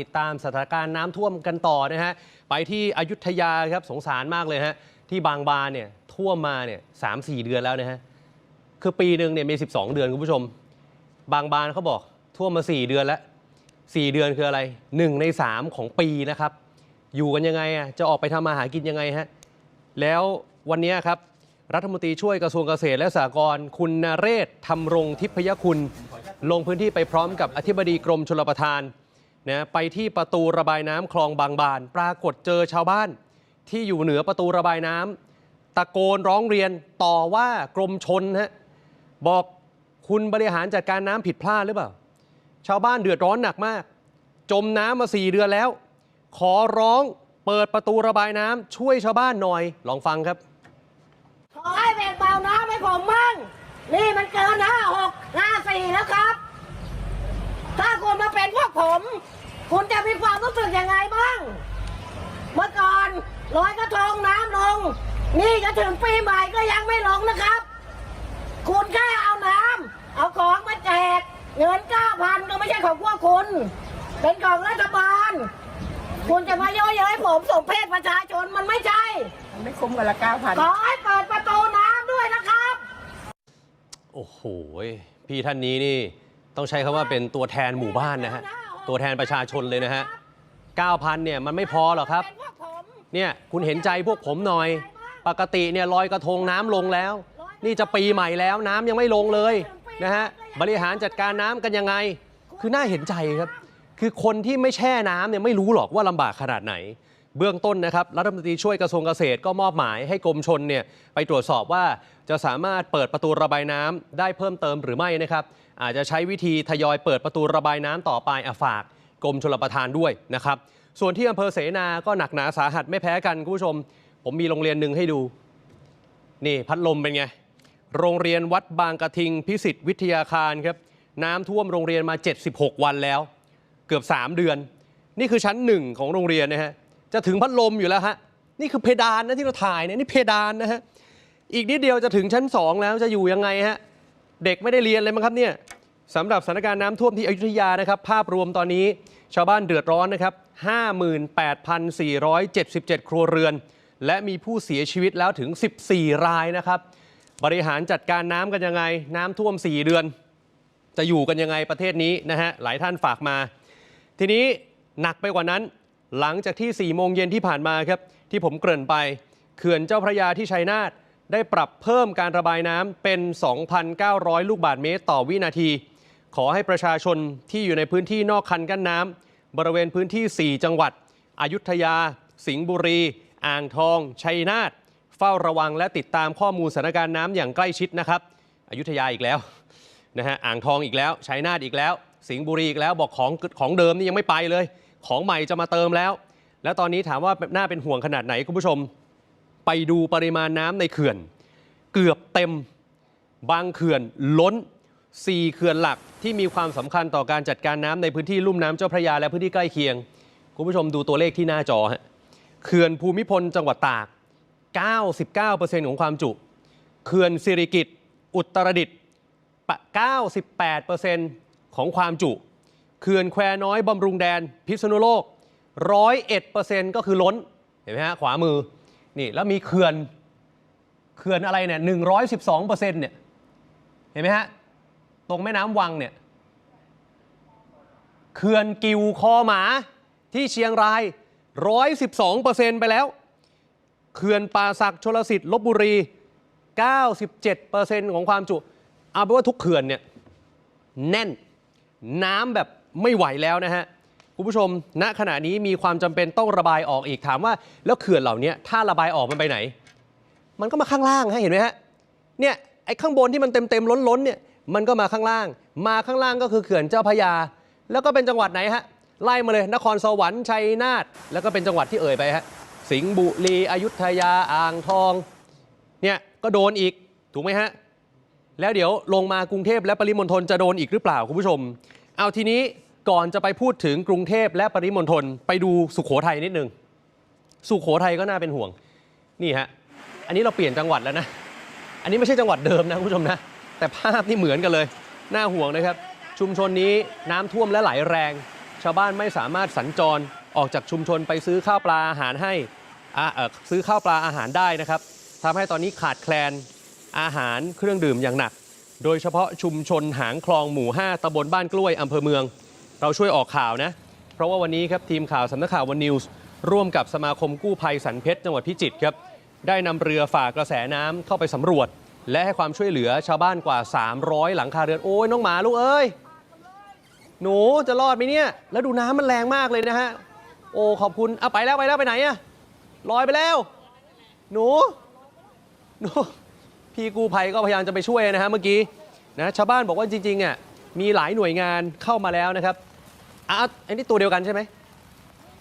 ติดตามสถานการณ์น้ำท่วมกันต่อนะฮะไปที่อยุธยาครับสงสารมากเลยฮะที่บางบานเนี่ยท่วมมาเนี่ยสามสี่เดือนแล้วนะฮะคือปีหนึ่งเนี่ยมี 12 เดือนคุณผู้ชม บางบานเขาบอกท่วมมา 4 เดือนแล้ว 4 เดือนคืออะไร 1 ใน 3 ของปีนะครับ อยู่กันยังไงอะจะออกไปทำมาหากินยังไงฮะแล้ววันนี้ครับรัฐมนตรีช่วยกระทรวงเกษตรและสหกรณ์คุณนเรศทำรงทิพยคุณ ลงพื้นที่ไปพร้อมกับอธิบดีกรมชลประทาน นะไปที่ประตูระบายน้ำคลองบางบาน ปรากฏเจอชาวบ้าน ที่อยู่เหนือประตูระบายน้ำตะโกนร้องเรียนต่อว่ากรมชนฮะบอกคุณบริหารจัดการน้ำผิดพลาดหรือเปล่า ชาวบ้านเดือดร้อนหนักมาก จมน้ำมาสี่เดือนแล้ว ขอร้องเปิดประตูระบายน้ำช่วยชาวบ้านหน่อย ลองฟังครับ ขอให้แบ่งเบาน้ำให้ผมมั่งนี่มันเกินห้าหกห้าสี่แล้วครับ ถ้าคุณมาเป็นพวกผม คุณจะมีความรู้สึกยังไงบ้าง เมื่อก่อนลอยกระทงน้ำลง นี่จะถึงปีใหม่ก็ยังไม่ลงนะครับ คุณแค่เอาน้ำเอาของมาแจก เงินเก้าพันก็ไม่ใช่ของพวกคุณ เป็นของรัฐบาล คุณจะมาเย่อเย้ยผมสมเพศประชาชนมันไม่ใช่ มันไม่คุ้มกันละเก้าพันขอให้เปิดประตูน้ำด้วยนะครับ โอ้โห พี่ท่านนี้นี่ ต้องใช้คำว่าเป็นตัวแทนหมู่บ้านนะฮะ ตัวแทนประชาชนเลยนะฮะ 9,000 เนี่ยมันไม่พอหรอกครับ เนี่ยคุณเห็นใจพวกผมหน่อย ปกติเนี่ยลอยกระทงน้ำลงแล้ว นี่จะปีใหม่แล้วน้ำยังไม่ลงเลยนะฮะ บริหารจัดการน้ำกันยังไง คือน่าเห็นใจครับ คือคนที่ไม่แช่น้ำเนี่ยไม่รู้หรอกว่าลำบากขนาดไหนเบื้องต้นนะครับรัฐมนตรีช่วยกระทรวงเกษตรก็มอบหมายให้กรมชนเนี่ยไปตรวจสอบว่าจะสามารถเปิดประตูระบายน้ำได้เพิ่มเติมหรือไม่นะครับ อาจจะใช้วิธีทยอยเปิดประตูระบายน้ำต่อไปอฝากกรมชลประทานด้วยนะครับ ส่วนที่อำเภอเสนาก็หนักหนาสาหัสไม่แพ้กันคุณผู้ชม ผมมีโรงเรียนหนึ่งให้ดู นี่พัดลมเป็นไง โรงเรียนวัดบางกระทิงพิสิทธิ์วิทยาคารครับ น้ำท่วมโรงเรียนมา 76 วันแล้ว เกือบ 3 เดือน นี่คือชั้นหนึ่งของโรงเรียนนะฮะจะถึงพัดลมอยู่แล้วฮะนี่คือเพดานนะที่เราถ่ายเนี่ยนี่เพดานนะฮะอีกนิดเดียวจะถึงชั้น 2 แล้วจะอยู่ยังไงฮะเด็กไม่ได้เรียนเลยมั้งครับเนี่ย สำหรับสถานการณ์น้ำท่วมที่อยุธยานะครับ ภาพรวมตอนนี้ชาวบ้านเดือดร้อนนะครับ 58,477 ครัวเรือน และมีผู้เสียชีวิตแล้วถึง 14 รายนะครับ บริหารจัดการน้ำกันยังไง น้ำท่วม 4 เดือน จะอยู่กันยังไงประเทศนี้นะฮะ หลายท่านฝากมา ทีนี้หนักไปกว่านั้น หลังจากที่ 4 โมงเย็นที่ผ่านมาครับ ที่ผมเกริ่นไป เขื่อนเจ้าพระยาที่ชัยนาทได้ปรับเพิ่มการระบายน้ำเป็น 2,900 ลูกบาศก์เมตรต่อวินาที ขอให้ประชาชนที่อยู่ในพื้นที่นอกคันกั้นน้ำบริเวณพื้นที่ 4 จังหวัด อยุธยา สิงห์บุรี อ่างทอง ชัยนาทเฝ้าระวังและติดตามข้อมูลสถานการณ์น้ำอย่างใกล้ชิดนะครับ อยุธยาอีกแล้วนะฮะอ่างทองอีกแล้วชัยนาทอีกแล้ว สิงห์บุรีอีกแล้วบอกของของเดิมนี่ยังไม่ไปเลย ของใหม่จะมาเติมแล้ว แล้วตอนนี้ถามว่าน่าเป็นห่วงขนาดไหนคุณผู้ชม ไปดูปริมาณน้ำในเขื่อน เกือบเต็มบางเขื่อนล้น 4เขื่อนหลักที่มีความสำคัญต่อการจัดการน้ำในพื้นที่ลุ่มน้ำเจ้าพระยาและพื้นที่ใกล้เคียง คุณผู้ชมดูตัวเลขที่หน้าจอฮะเขื่อนภูมิพลจังหวัดตาก 99%ของความจุเขื่อนสิริกิต์อุตรดิตถ์98%ของความจุเขื่อนแควน้อยบำรุงแดน พิษณุโลก 101%ก็คือล้น เห็นไหมฮะ ขวามือ นี่ แล้วมีเขื่อน เขื่อนอะไรเนี่ย 112%เนี่ย เห็นไหมฮะ ตรงแม่น้ำวังเนี่ยเขื่อนกิวคอหมาที่เชียงราย 112%ไปแล้ว เขื่อนป่าศักดิ์ชลสิทธิ์ลบบุรี 97%ของความจุ เอาเป็นว่าทุกเขื่อนเนี่ยแน่นน้ำแบบไม่ไหวแล้วนะฮะ คุณผู้ชมณขณะนี้มีความจำเป็นต้องระบายออกอีกถามว่า แล้วเขื่อนเหล่านี้ถ้าระบายออกมันไปไหน มันก็มาข้างล่างฮะเห็นไหมฮะเนี่ยไอ้ข้างบนที่มันเต็มเต็มล้นล้นเนี่ย มันก็มาข้างล่าง มาข้างล่างก็คือเขื่อนเจ้าพยา แล้วก็เป็นจังหวัดไหนฮะ ไล่มาเลย นครสวรรค์ ชัยนาท แล้วก็เป็นจังหวัดที่เอ่ยไปฮะ สิงห์บุรี อยุธยา อ่างทอง เนี่ย ก็โดนอีก ถูกไหมฮะ แล้วเดี๋ยวลงมากรุงเทพและปริมณฑลจะโดนอีกหรือเปล่าคุณผู้ชม เอาทีนี้ก่อนจะไปพูดถึงกรุงเทพและปริมณฑลไปดูสุขโขทัยนิดนึง สุขโขทัยก็น่าเป็นห่วง นี่ฮะ อันนี้เราเปลี่ยนจังหวัดแล้วนะ อันนี้ไม่ใช่จังหวัดเดิมนะคุณผู้ชมนะ แต่ภาพนี่เหมือนกันเลย น่าห่วงนะครับ ชุมชนนี้น้ำท่วมและไหลแรง ชาวบ้านไม่สามารถสัญจรออกจากชุมชนไปซื้อข้าวปลาอาหารให้อออซื้อข้าวปลาอาหารได้นะครับทำให้ตอนนี้ขาดแคลนอาหารเครื่องดื่มอย่างหนัก โดยเฉพาะชุมชนหางคลองหมู่ 5ตำบลบ้านกล้วยอำเภอเมือง เราช่วยออกข่าวนะ เพราะว่าวันนี้ครับทีมข่าวสำนักข่าววันนิวส์ร่วมกับสมาคมกู้ภัยสันเพชรจังหวัดพิจิตรครับ ได้นำเรือฝ่ากระแสน้ำเข้าไปสำรวจ และให้ความช่วยเหลือชาวบ้านกว่า 300 หลังคาเรือน โอ้ยน้องหมาลูกเอ้ย หนูจะรอดไหมเนี่ย แล้วดูน้ำมันแรงมากเลยนะฮะ โอ้ขอบคุณเอาไปแล้วไปแล้วไปไหนอะลอยไปแล้ว หนูหนูพี่กู้ภัยก็พยายามจะไปช่วยนะฮะเมื่อกี้นะชาวบ้านบอกว่าจริงๆอะมีหลายหน่วยงานเข้ามาแล้วนะครับอะไอ้นี่ตัวเดียวกันใช่ไหม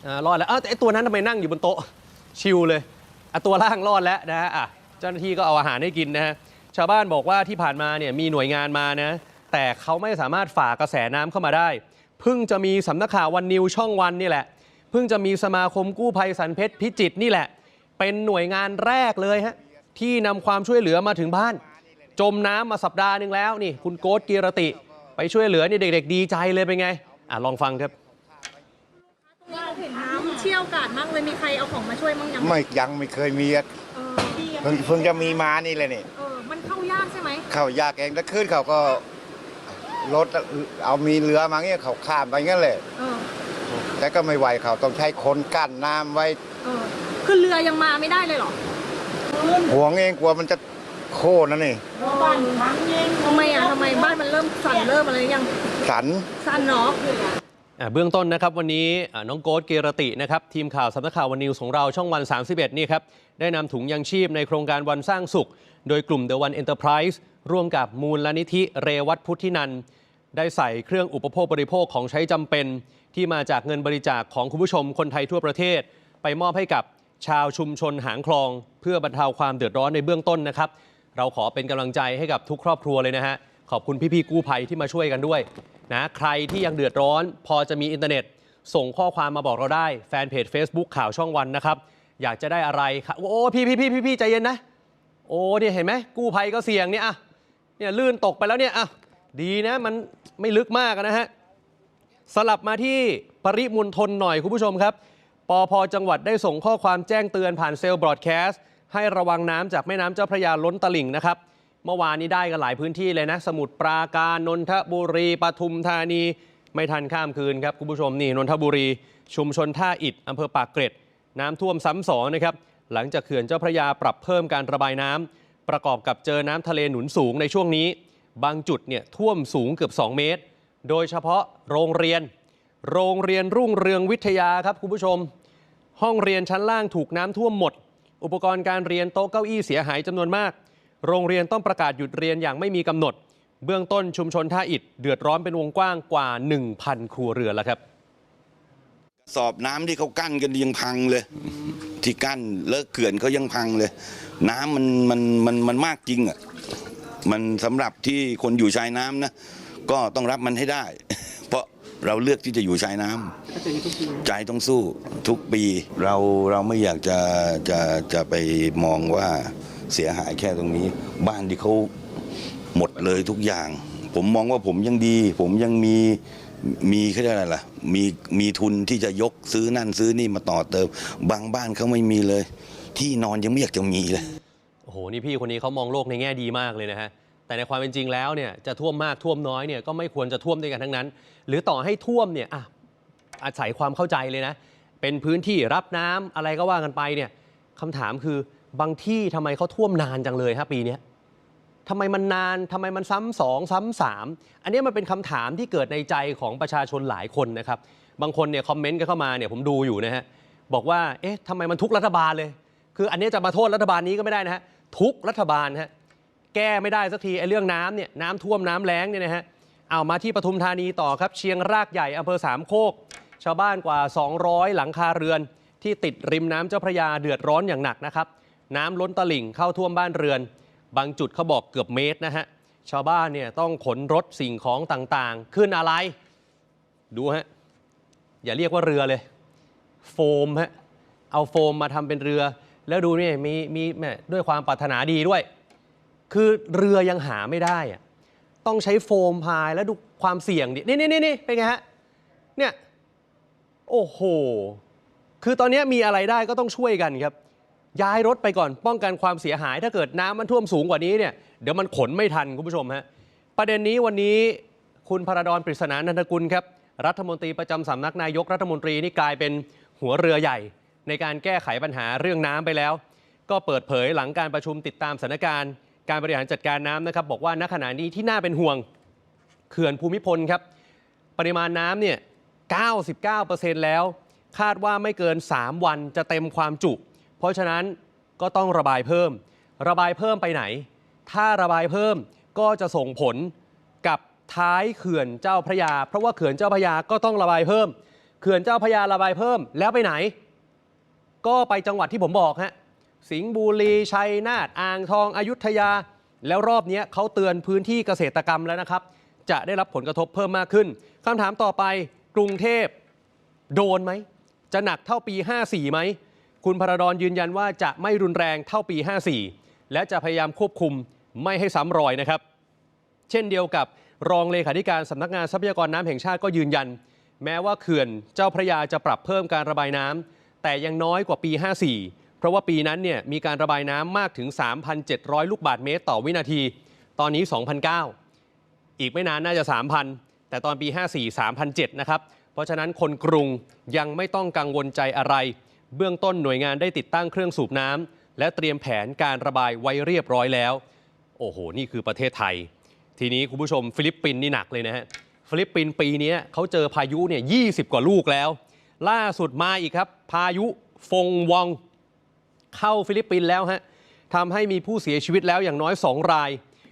อ่ารอดแล้วอ้าวแต่ไอ้ตัวนั้นทำไมนั่งอยู่บนโต๊ะชิลเลยอะตัวล่างรอดแล้วนะฮะอะเจ้าหน้าที่ก็เอาอาหารให้กินนะฮะ ชาวบ้านบอกว่าที่ผ่านมาเนี่ยมีหน่วยงานมานะ แต่เขาไม่สามารถฝ่ากระแสน้ำเข้ามาได้ เพิ่งจะมีสำนักข่าววันนิวช่องวันนี่แหละ เพิ่งจะมีสมาคมกู้ภัยสันเพชรพิจิตรนี่แหละ เป็นหน่วยงานแรกเลยฮะที่นำความช่วยเหลือมาถึงบ้าน จมน้ำมาสัปดาห์หนึ่งแล้วนี่ คุณโกดกีรติ ไปช่วยเหลือนี่เด็ก ๆ ดีใจเลยเป็นไงอะลองฟังครับเราเห็นน้ำเชี่ยวกาดมากเลยมีใครเอาของมาช่วยมั้งยังไม่ยังไม่เคยมีอะเออดีอะเพิ่งเพิ่งจะมีมานี่เลยนี่เออ มันเข้ายากใช่ไหมเข้ายากเองแล้วขึ้นเขาก็รถเอามีเรือมาเงี้ยเขาข้ามไปงั้นเลยเออแต่ก็ไม่ไหวเขาต้องใช้คนกั้นน้ำไว้เออคือเรือยังมาไม่ได้เลยเหรอห่วงเองกลัวมันจะโค่นนะนี่บ้านทั้งเย็นทำไมอะทำไมบ้านมันเริ่มสั่นเริ่มอะไรยังสันสั่นเนาะอะ เบื้องต้นนะครับวันนี้น้องโกดเกรตินะครับทีมข่าวสำนักข่าววันนิวของเราช่องวัน 31 นี่ครับ ได้นำถุงยังชีพในโครงการวันสร้างสุข โดยกลุ่ม The One Enterprise ร่วมกับมูลนิธิเรวัตพุทธินันท์ได้ใส่เครื่องอุปโภคบริโภคของใช้จำเป็น ที่มาจากเงินบริจาคของคุณผู้ชมคนไทยทั่วประเทศ ไปมอบให้กับชาวชุมชนหางคลอง เพื่อบรรเทาความเดือดร้อนในเบื้องต้นนะครับเราขอเป็นกำลังใจให้กับทุกครอบครัวเลยนะฮะขอบคุณพี่ๆกู้ภัยที่มาช่วยกันด้วย นะใครที่ยังเดือดร้อน พอจะมีอินเทอร์เน็ต ส่งข้อความมาบอกเราได้ แฟนเพจ Facebook ข่าวช่องวันนะครับ อยากจะได้อะไรครับโอ้พี่พี่พี่พี่พี่ใจเย็นนะ โอ้เนี่ยเห็นไหมกู้ภัยก็เสี่ยงเนี่ยอะเนี่ยลื่นตกไปแล้วเนี่ยอะดีนะมันไม่ลึกมากนะฮะสลับมาที่ปริมณฑลหน่อยคุณผู้ชมครับปอพจังหวัดได้ส่งข้อความแจ้งเตือนผ่านเซลล์บรอดแคสต์ให้ระวังน้ำจากแม่น้ำเจ้าพระยาล้นตลิ่งนะครับ เมื่อวานนี้ได้กันหลายพื้นที่เลยนะ สมุทรปราการนนทบุรีปทุมธานี ไม่ทันข้ามคืนครับคุณผู้ชมนี่นนทบุรี ชุมชนท่าอิฐอำเภอปากเกร็ด น้ำท่วมซ้ำสองนะครับหลังจากเขื่อนเจ้าพระยาปรับเพิ่มการระบายน้ำประกอบกับเจอน้ำทะเลหนุนสูงในช่วงนี้ บางจุดเนี่ยท่วมสูงเกือบ 2 เมตร โดยเฉพาะโรงเรียน โรงเรียนรุ่งเรืองวิทยาครับคุณผู้ชม ห้องเรียนชั้นล่างถูกน้ำท่วมหมด อุปกรณ์การเรียนโต๊ะเก้าอี้เสียหายจำนวนมาก โรงเรียนต้องประกาศหยุดเรียนอย่างไม่มีกำหนด เบื้องต้นชุมชนท่าอิฐเดือดร้อนเป็นวงกว้างกว่า 1,000 ครัวเรือนแล้วครับสอบน้ำที่เขากั้นกันยังพังเลย ที่กั้นเลิกเขื่อนเขายังพังเลย น้ำมันมันมันมันมากจริงอะมันสำหรับที่คนอยู่ชายน้ำนะก็ต้องรับมันให้ได้ เพราะเราเลือกที่จะอยู่ชายน้ำใจต้องสู้ทุกปี เราเราไม่อยากจะจะจะไปมองว่า เสียหายแค่ตรงนี้ บ้านที่เขาหมดเลยทุกอย่าง ผมมองว่าผมยังดี ผมยังมีมีเขาเรียกอะไรล่ะมีมีทุนที่จะยกซื้อนั่นซื้อนี่มาต่อเติม บางบ้านเขาไม่มีเลย ที่นอนยังไม่อยากจะมีเลยโอ้โหนี่พี่คนนี้เขามองโลกในแง่ดีมากเลยนะฮะแต่ในความเป็นจริงแล้วเนี่ยจะท่วมมากท่วมน้อยเนี่ยก็ไม่ควรจะท่วมด้วยกันทั้งนั้น หรือต่อให้ท่วมเนี่ยอะอาศัยความเข้าใจเลยนะ เป็นพื้นที่รับน้ำอะไรก็ว่ากันไปเนี่ยคำถามคือ บางที่ทำไมเขาท่วมนานจังเลยฮะปีนี้ทำไมมันนานทำไมมันซ้ำสองซ้ำสามอันนี้มันเป็นคำถามที่เกิดในใจของประชาชนหลายคนนะครับ บางคนเนี่ยคอมเมนต์กันเข้ามาเนี่ยผมดูอยู่นะฮะบอกว่าเอ๊ะทำไมมันทุกรัฐบาลเลย คืออันนี้จะมาโทษรัฐบาลนี้ก็ไม่ได้นะฮะทุกรัฐบาลฮะแก้ไม่ได้สักทีไอ้เรื่องน้ำเนี่ยน้ำท่วมน้ำแล้งเนี่ยนะฮะเอามาที่ปทุมธานีต่อครับ เชียงรากใหญ่อำเภอสามโคก ชาวบ้านกว่า 200 หลังคาเรือน ที่ติดริมน้ำเจ้าพระยาเดือดร้อนอย่างหนักนะครับ น้ำล้นตลิ่งเข้าท่วมบ้านเรือน บางจุดเขาบอกเกือบเมตรนะฮะ ชาวบ้านเนี่ยต้องขนรถสิ่งของต่างๆ ขึ้นอะไร ดูฮะ อย่าเรียกว่าเรือเลย โฟมฮะ เอาโฟมมาทำเป็นเรือ แล้วดูนี่มีมีแม่ด้วยความปรารถนาดีด้วย คือเรือยังหาไม่ได้อะต้องใช้โฟมพายแล้วดูความเสี่ยงดิ นี่นี่นี่นี่เป็นไงฮะ เนี่ย โอ้โห คือตอนนี้มีอะไรได้ก็ต้องช่วยกันครับ ย้ายรถไปก่อนป้องกันความเสียหาย ถ้าเกิดน้ำมันท่วมสูงกว่านี้เนี่ยเดี๋ยวมันขนไม่ทันคุณผู้ชมฮะประเด็นนี้วันนี้คุณพระดอนปริศนานันทกุลครับรัฐมนตรีประจำสำนักนายกรัฐมนตรีนี่กลายเป็นหัวเรือใหญ่ ในการแก้ไขปัญหาเรื่องน้ำไปแล้ว ก็เปิดเผยหลังการประชุมติดตามสถานการณ์การบริหารจัดการน้ำนะครับบอกว่าณขณะนี้ที่น่าเป็นห่วงเขื่อนภูมิพลครับ ปริมาณน้ำเนี่ย 99%แล้ว คาดว่าไม่เกิน 3 วันจะเต็มความจุ เพราะฉะนั้นก็ต้องระบายเพิ่ม ระบายเพิ่มไปไหน ถ้าระบายเพิ่มก็จะส่งผลกับท้ายเขื่อนเจ้าพระยา เพราะว่าเขื่อนเจ้าพระยาก็ต้องระบายเพิ่ม เขื่อนเจ้าพระยาระบายเพิ่มแล้วไปไหน ก็ไปจังหวัดที่ผมบอกฮะสิงห์บุรีชัยนาทอ่างทองอยุธยา แล้วรอบนี้เขาเตือนพื้นที่เกษตรกรรมแล้วนะครับ จะได้รับผลกระทบเพิ่มมากขึ้นคำถามต่อไปกรุงเทพโดนไหม จะหนักเท่าปี 54ไหม คุณพระดอนยืนยันว่าจะไม่รุนแรงเท่าปี 54 และจะพยายามควบคุมไม่ให้ซ้ำรอยนะครับ เช่นเดียวกับรองเลขาธิการสำนักงานทรัพยากรน้ำแห่งชาติก็ยืนยัน แม้ว่าเขื่อนเจ้าพระยาจะปรับเพิ่มการระบายน้ำแต่ยังน้อยกว่าปี 54 เพราะว่าปีนั้นเนี่ยมีการระบายน้ำมากถึง 3,700 ลูกบาศก์เมตรต่อวินาที ตอนนี้ 2,009 อีกไม่นานน่าจะ 3,000 แต่ตอนปี 54 3,007นะครับ เพราะฉะนั้นคนกรุงยังไม่ต้องกังวลใจอะไร เบื้องต้นหน่วยงานได้ติดตั้งเครื่องสูบน้ำและเตรียมแผนการระบายไว้เรียบร้อยแล้ว โอ้โห นี่คือประเทศไทย ทีนี้คุณผู้ชมฟิลิปปินส์นี่หนักเลยนะฮะฟิลิปปินส์ปีนี้เขาเจอพายุเนี่ย20กว่าลูกแล้ว ล่าสุดมาอีกครับ พายุฟงวอง เข้าฟิลิปปินส์แล้วฮะทำให้มีผู้เสียชีวิตแล้วอย่างน้อย 2 ราย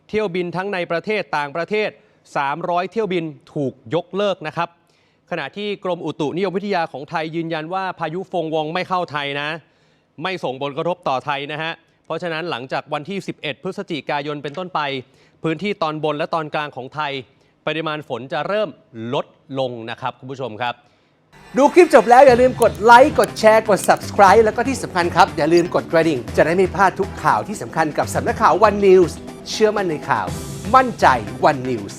เที่ยวบินทั้งในประเทศต่างประเทศ 300 เที่ยวบินถูกยกเลิกนะครับ ขณะที่กรมอุตุนิยมวิทยาของไทยยืนยันว่าพายุฟงวงไม่เข้าไทยนะ ไม่ส่งผลกระทบต่อไทยนะฮะ เพราะฉะนั้นหลังจากวันที่ 11 พฤศจิกายนเป็นต้นไป พื้นที่ตอนบนและตอนกลางของไทย ปริมาณฝนจะเริ่มลดลงนะครับคุณผู้ชมครับ ดูคลิปจบแล้วอย่าลืมกดไลค์กดแชร์กด subscribe แล้วก็ที่สำคัญครับ อย่าลืมกดกระดิ่ง จะได้ไม่พลาดทุกข่าวที่สำคัญกับสำนักข่าว One News เชื่อมั่นในข่าว มั่นใจ One News